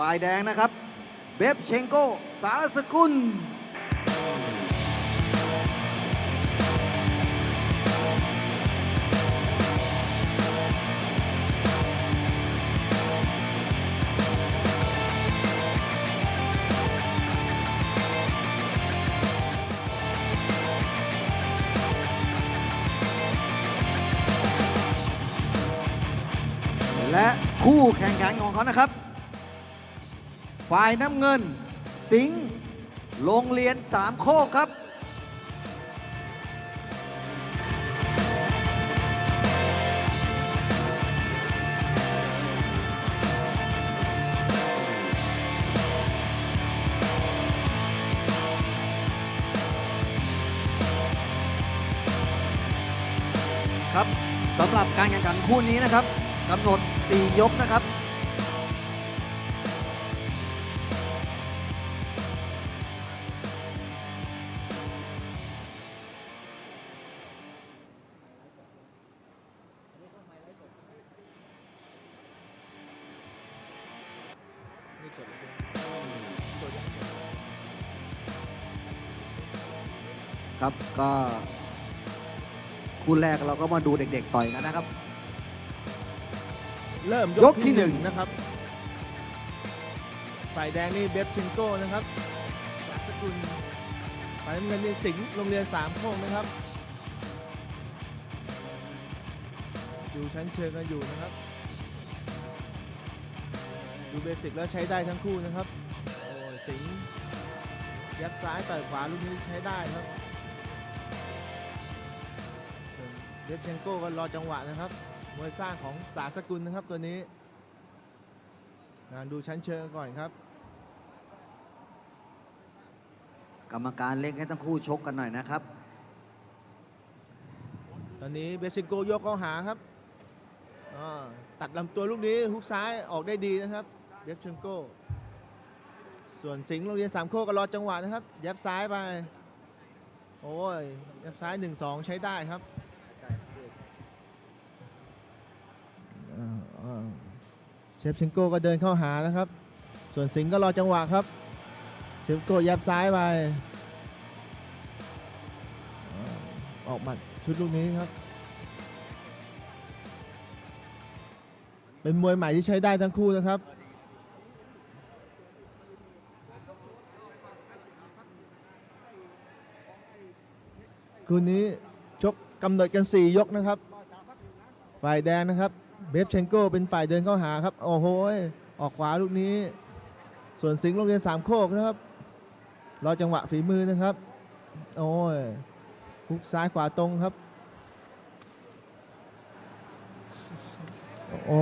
ฝ่ายแดงนะครับ เบฟเชงโกสาสกุล และคู่แข่งขันของเขานะครับ ฝ่ายน้ำเงิน สิงห์โรงเรียนสามโคกครับ ครับสำหรับการแข่งขันคู่นี้นะครับกำหนด 4 ยกนะครับครับ คู่แรกเราก็มาดูเด็กๆต่อยกันนะครับ เริ่มยกที่หนึ่ง นะครับ ฝ่ายแดงนี่เบฟชินโก้นะครับจากสกุลฝ่ายน้ำเงินนี่สิงห์โรงเรียนสามโคกนะครับดูชั้นเชิงกันอยู่นะครับ ดูเบสิกแล้วใช้ได้ทั้งคู่นะครับ โอ้ยสิงห์ยัดซ้ายต่อยขวาลูกนี้ใช้ได้ครับ เบฟเชนโก้ก็รอจังหวะนะครับมวยสร้างของสาสกุลนะครับตัวนี้งานดูชั้นเชิงก่อนครับ กรรมการเล่งให้ทั้งคู่ชกกันหน่อยนะครับ ตอนนี้เบชิโกยกเข้าหาครับอ่าตัดลำตัวลูกนี้ฮุกซ้ายออกได้ดีนะครับเบฟเชนโกส่วนสิงห์โรงเรียนสามโคกก็รอจังหวะนะครับ ยับซ้ายไป โอ้ย ยับซ้าย 1-2 ใช้ได้ครับอ่าอ่า เชฟเชนโก้ก็เดินเข้าหานะครับ ส่วนสิงห์ก็รอจังหวะครับ เชฟโก้ยับซ้ายไปอออกหมัดชุดลูกนี้ครับ เป็นมวยใหม่ที่ใช้ได้ทั้งคู่นะครับ คู่นี้ชกกำหนดกัน 4 ยกนะครับ ฝ่ายแดงนะครับ เบฟเชนโกเป็นฝ่ายเดินเข้าหาครับ โอ้โหออกขวาลูกนี้ ส่วนสิงห์โรงเรียนสามโคกนะครับรอจังหวะฝีมือนะครับ โอ้ยฮุกซ้ายขวาตรงครับ โอ้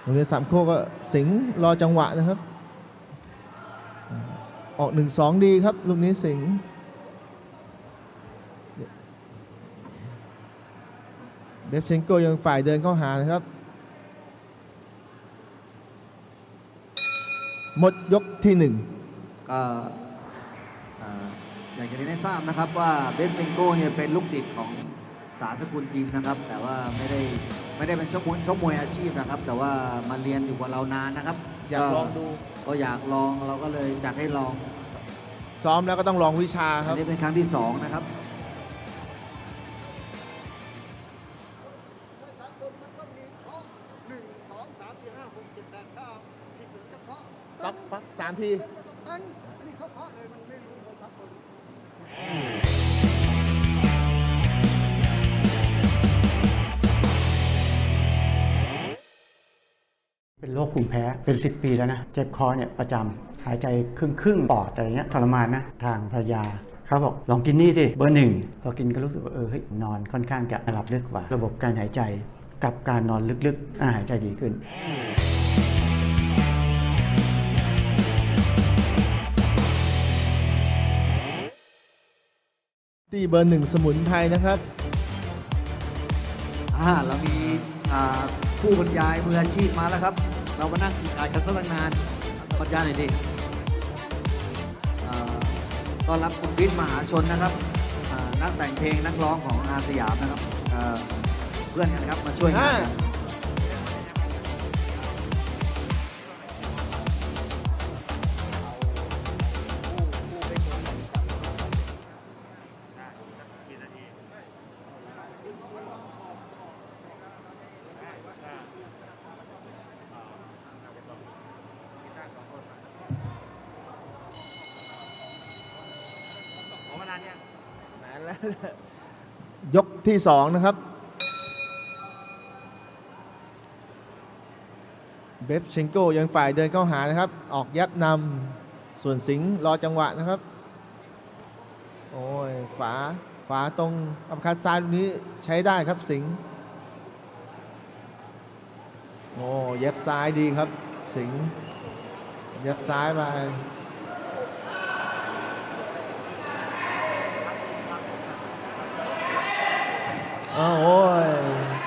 โรงเรียนสามโคกก็สิงห์รอจังหวะนะครับ ออกหนึ่งสองดีครับลูกนี้สิงห์ เบฟเชนโกยังฝ่ายเดินเข้าหานะครับ หมดยกที่หนึ่งก็เอ่ออยากจะเรียนให้ทราบนะครับว่าเบฟเชงโกเนี่ยเป็นลูกศิษย์ของสาสกุลจิมนะครับ แต่ว่าไม่ได้ไม่ได้เป็นชกมวยชกมวยอาชีพนะครับ แต่ว่ามาเรียนอยู่กับเรานานนะครับอยากลองดู ก็อยากลองเราก็เลยจัดให้ลองซ้อมแล้วก็ต้องลองวิชาคอัรันบนี้เป็นครั้งที่สองนะครับ กปักสามทีเป็นโรคภูมิแพ้เป็น 10 ปีแล้วนะ เจ็บคอเนี่ยประจำหายใจครึ่งครึ่งๆปอดอะไรเงี้ยทรมานนะ ทางภรรยาเขาบอกลองกินนี่ดิเบอร์หนึ่งพอกินก็รู้สึกว่าเออเฮ้ยนอนค่อนข้างจะหลับลึกกว่า ระบบการหายใจกับการนอนลึกๆอ่าหายใจดีขึ้น ตีเบอร์หนึ่งสมุนไพรนะครับ อ่าเรามีอ่าผู้บรรยายมืออาชีพมาแล้วครับ เรามานั่งกินอากันสักตั้งนานบรรยายหน่อยดิอ่าต้อนรับคุณวิทย์มหาชนนะครับอ่านักแต่งเพลงนักร้องของอาสยามนะครับอ่าเพื่อนกันนะครับมาช่วยงานกัน ยกที่สองนะครับ เบฟเชนโก้ยังฝ่ายเดินเข้าหานะครับ ออกยับนำส่วนสิงห์รอจังหวะนะครับ โอ้ยขวาขวาตรงอัปคัดซ้ายตรงนี้ใช้ได้ครับสิงห์โอ้เย็บซ้ายดีครับ สิงห์เย็บซ้ายไป อ้าวโอ้ย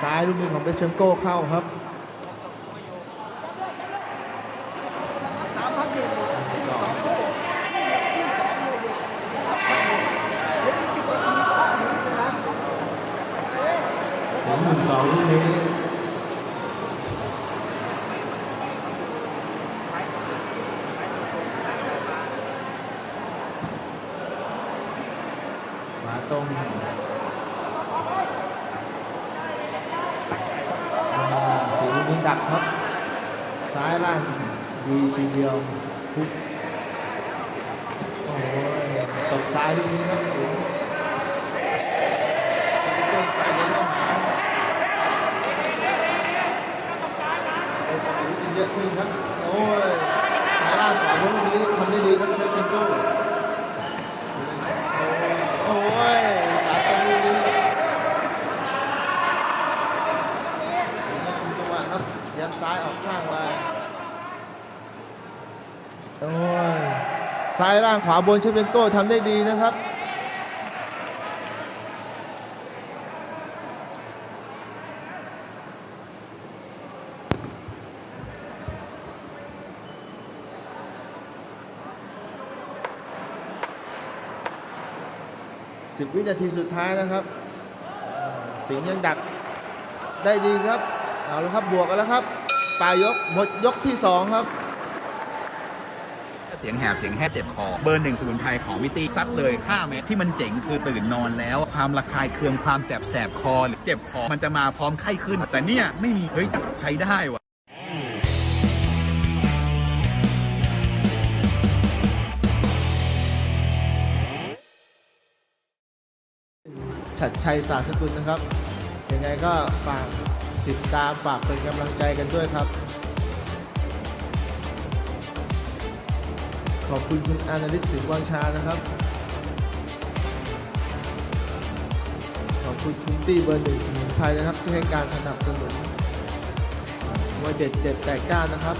ซ้ายลูกนี้ของเบฟเชนโก้เข้าครับหนึ่งสองลูกนี้มาตรงอ่าสีลูกนี้ดักครับ ซ้ายล่างดีชี เดียวทุกโอ้ยตบซ้ายลูกนี้ครับสูงต้นไปเยองหาเยอะขึ้นครับ โอ้ยสายล่างขวาลูกนี้ทำได้ดีครับเชฟเชนโก้โอ้ยสายตรงลูกนี้จังหวะครับยันซ้ายออกข้างไป โอ้ยซ้ายล่างขวาบนเชฟเชนโก้ทำได้ดีนะครับสิบวินาทีสุดท้ายนะครับ สิงห์ยังดักได้ดีครับ เอาแล้วครับบวกกันแล้วครับปลายยกหมดยกที่สองครับ เสียงแหบเสียงแหบเจ็บคอ เบอร์หนึ่งสมุนไพรของวิตีซัดเลย5เม็ดที่มันเจ๋งคือตื่นนอนแล้ว ความระคายเคืองความแสบแสบคอหรือเจ็บคอมันจะมาพร้อมไข้ขึ้น แต่เนี่ยไม่มีเฮ้ยใช้ได้วะฉัดชัยสาสกุลนะครับ ยังไงก็ฝากติดตามฝากเป็นกำลังใจกันด้วยครับ ขอบคุณคุณอานาลิสสิงวังชานะครับ ขอบคุณคุณตี้เบอร์หนึ่งสมุนไพรนะครับ ที่ให้การสนับสนุนว่าเด็ดเจ็ดแปดเก้านะครับ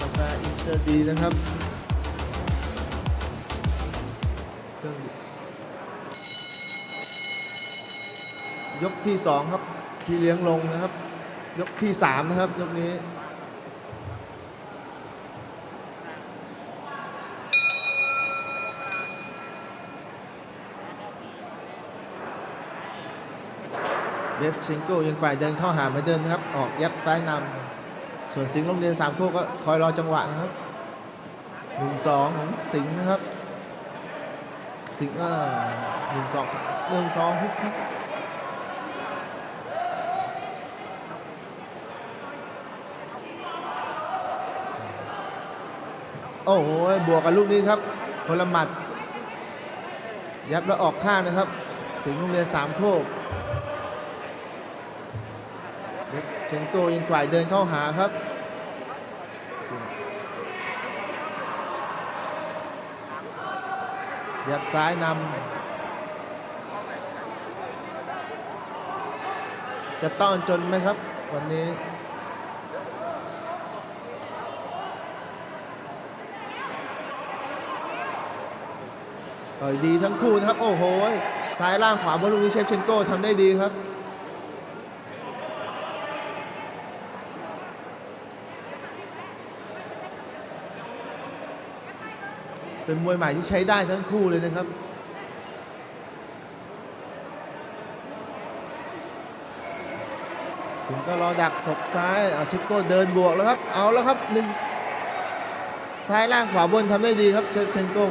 กาแฟอินเตอร์ดีนะครับยกที่สองครับ ที่เลี้ยงลงนะครับ ยกที่สามนะครับ ยกนี้ เบฟชิงโก้ยังฝ่ายเดินเข้าหาเหมือนเดิมนะครับ ออกยับซ้ายนำส่วนสิงห์โรงเรียนสามโคกก็คอยรอจังหวะนะครับหนึ่งสองของสิงห์นะครับ สิงห์อ่าหนึ่งสองหนึ่งสองฮุกครับโอ้โหบวกกันลูกนี้ครับพลหมัด ยับแล้วออกข้างนะครับ สิงห์โรงเรียนสามโคก เชนโกยังฝ่ายเดินเข้าหาครับยับซ้ายนำจะต้อนจนไหมครับ วันนี้ต่อยดีทั้งคู่นะครับ โอ้โหซ้ายล่างขวาบนลูกนี้เชฟเชนโก้ทำได้ดีครับ เป็นมวยใหม่ที่ใช้ได้ทั้งคู่เลยนะครับสิงก็รอดักถกซ้ายเอาเชฟโก้เดินบวกแล้วครับ เอาแล้วครับหนึ่งซ้ายล่างขวาบนทำได้ดีครับเชฟเชนโก้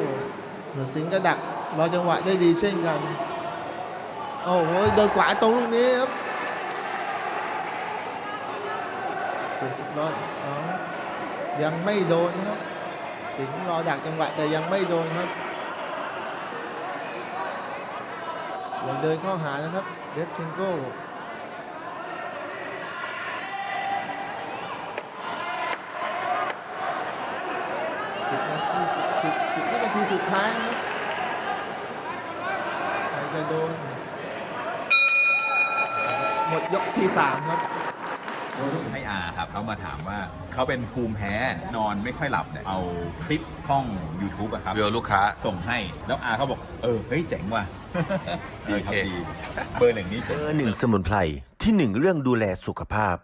หนสิงก็ดักรอจังหวะได้ดีเช่นกัน โอ้โหโดนขวาตรงลูกนี้ครับสุดสุดยอดยังไม่โดนนะครับ สิงห์รอดักจังหวะแต่ยังไม่โดนครับยังเดินเข้าหานะครับเบฟเชนโก้สิบนาทีสิบสิบสิบวินาทีสุดท้ายนะครับใครจะโดน หมดยกที่สามครับ อาครับเขามาถามว่าเขาเป็นภูมิแพ้นอนไม่ค่อยหลับเนี่ยเอาคลิปห้อง YouTube อะครับวิวลูกค้า ส่งให้แล้วอาเขาบอกเออเฮ้ยเจ๋งว่ะดีครับโอเคดีเบอร์หนึ่งนี้เบเจ๋งอร์หนึ่งสมุนไพรที่หนึ่งเรื่องดูแลสุขภาพ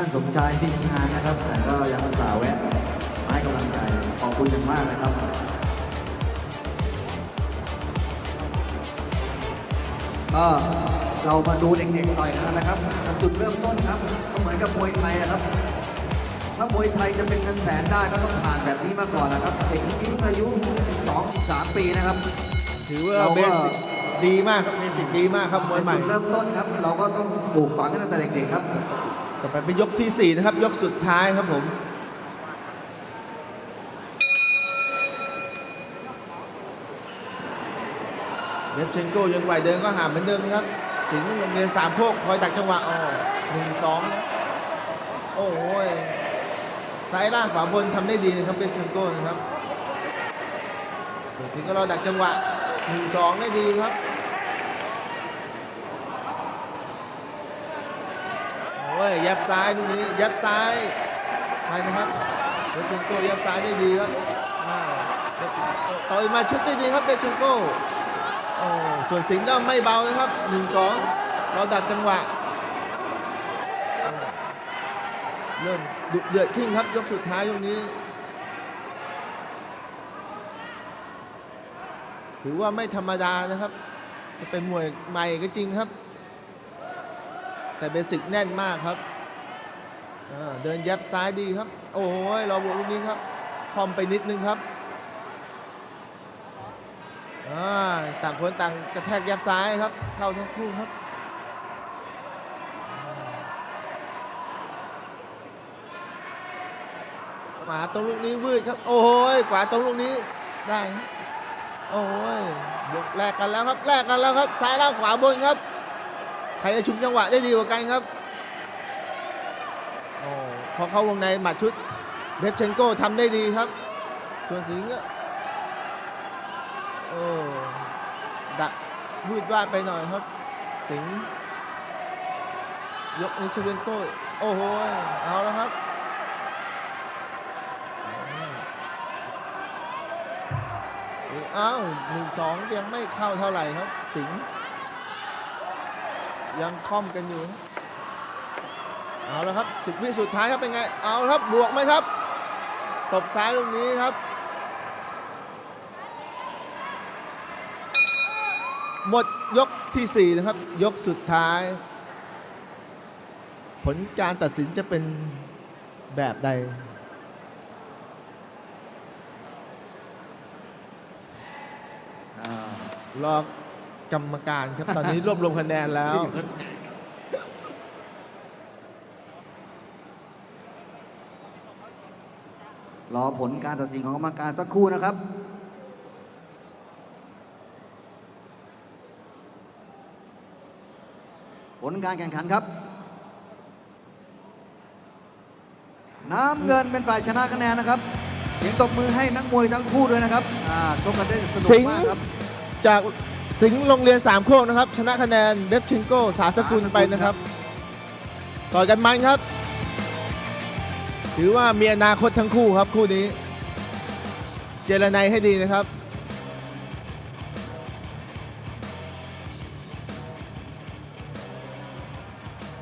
ท่านสมชายที่งานนะครับ แต่ก็ยังอุตส่าห์แวะมาให้กำลังใจขอบคุณอย่างมากนะครับก็เรามาดูเด็กๆต่อยกันนะครับจุดเริ่มต้นครับก็เหมือนกับมวยไทยอะครับ ถ้ามวยไทยจะเป็นเงินแสนได้ก็ต้องผ่านแบบนี้มาก่อนนะครับ เด็กที่อายุ 12 13 ปีนะครับ ถือว่าเราก็เบสิกดีมากครับเบสิกดีมากครับมวยใหม่เป็นจุดเริ่มต้นครับ เราก็ต้องปลูกฝังกันตั้งแต่เด็กๆครับ ต่อไปเป็นยกที่ 4 นะครับ ยกสุดท้ายครับผมเวฟเชนโกยังไหวเดินก็หาเหมือนเดิมครับ สิงห์โรงเรียนสามโคกคอยดักจังหวะอ๋อหนึ่งสองโอ้ยซ้ายล่างขวาบนทำได้ดีนะครับเวฟเชนโกนะครับสิงห์ก็รอดักจังหวะหนึ่งสองได้ดีครับ โอ้ ยับซ้ายลูกนี้ยับซ้ายไปนะครับเบชงโก้ยับซ้ายได้ดีครับต่อยมาชุดได้ดีครับเบชงโก้โอ้ส่วนสิงห์ก็ไม่เบานะครับหนึ่งสองเราดักจังหวะเริ่มดุเดือดขึ้นครับยกสุดท้ายยกนี้ ถือว่าไม่ธรรมดานะครับจะเป็นมวยใหม่ก็จริงครับ แต่เบสิกแน่นมากครับ เดินยับซ้ายดีครับ โอ้ยเราบวกลูกนี้ครับ คอมไปนิดนึงครับอ่าต่างคนต่างกระแทกยับซ้ายครับ เข้าทั้งคู่ครับขวาตรงลูกนี้วืดครับ โอ้ยขวาตรงลูกนี้ได้โอ้ยบวกแลกกันแล้วครับแลกกันแล้วครับ ซ้ายล่างขวาบนครับ ใครจะชุมจังหวะได้ดีกว่ากันครับ อ้พอเข้าวงในหมัดชุดเบฟเชนโก้ทำได้ดีครับ ส่วนสิงห์โอ้ดักพูดว่าไปหน่อยครับ สิงห์ยกนิชเวนโก้โอ้โหเอาแล้วครับอ้าวหนึ่งสองยังไม่เข้าเท่าไหร่ครับ สิงห์ยังค่อมกันอยู่ เอาแล้วครับสิบวิสุดท้ายครับเป็นไง เอาละครับบวกไหมครับ ตบซ้ายลูกนี้ครับ หมดยกที่ 4 นะครับ ยกสุดท้าย ผลการตัดสินจะเป็นแบบใดอ่ารอกรรมการครับ ตอนนี้รวบรวมคะแนนแล้ว รอผลการตัดสินของกรรมการสักครู่นะครับผลการแข่งขันครับ น้ำเงินเป็นฝ่ายชนะคะแนนนะครับเสียงตบมือให้นักมวยทั้งคู่ด้วยนะครับอ่าชมกันได้สนุกสิงห์มากครับจากสิงห์โรงเรียนสามโคกนะครับ ชนะคะแนนเบฟชิงโก้สาสกุลไปนะครับ ต่อยกันมันครับ ถือว่ามีอนาคตทั้งคู่ครับคู่นี้ เจรไนให้ดีนะครับ